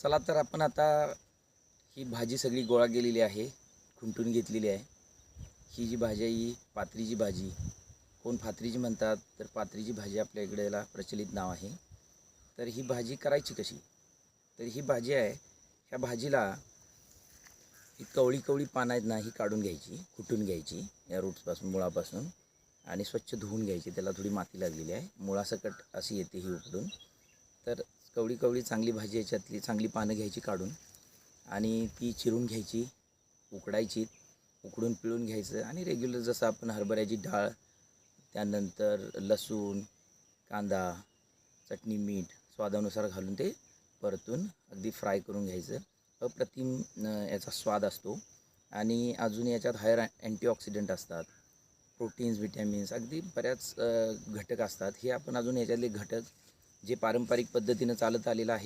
चला तर आपण आता ही भाजी सगळी गोळा केलेली आहे खुंटून घेतलेली आहे. ही जी भाजी आहे ही पात्रीची भाजी. कोण फात्रीची म्हणतात तर पात्रीची भाजी आपल्या इकडेला प्रचलित नाव आहे. तर ही भाजी करायची कशी? तर ही भाजी आहे ह्या भाजीला ही कवळी कवळी पानं आहेत ना ही काढून घ्यायची कुटून घ्यायची या रूट्सपासून मुळापासून आणि स्वच्छ धुवून घ्यायची. त्याला थोडी माती लागलेली आहे. मुळासकट अशी येते ही उपडून तर कवळी कवळी चांगली भाजी याच्यातली चांगली पानं घ्यायची काढून आणि ती चिरून घ्यायची उकडायची उकडून पिळून घ्यायचं आणि रेग्युलर जसं आपण हरभऱ्याची डाळ त्यानंतर लसूण कांदा चटणी मीठ स्वादानुसार घालून ते परतून अगदी फ्राय करून घ्यायचं. अप्रतिम याचा स्वाद असतो. आणि अजून याच्यात हायर अँटीऑक्सिडंट असतात. प्रोटीन्स विटॅमिन्स अगदी बऱ्याच घटक असतात. हे आपण अजून याच्यातले घटक जे पारंपरिक पद्धतीनं चालत आलेलं आहे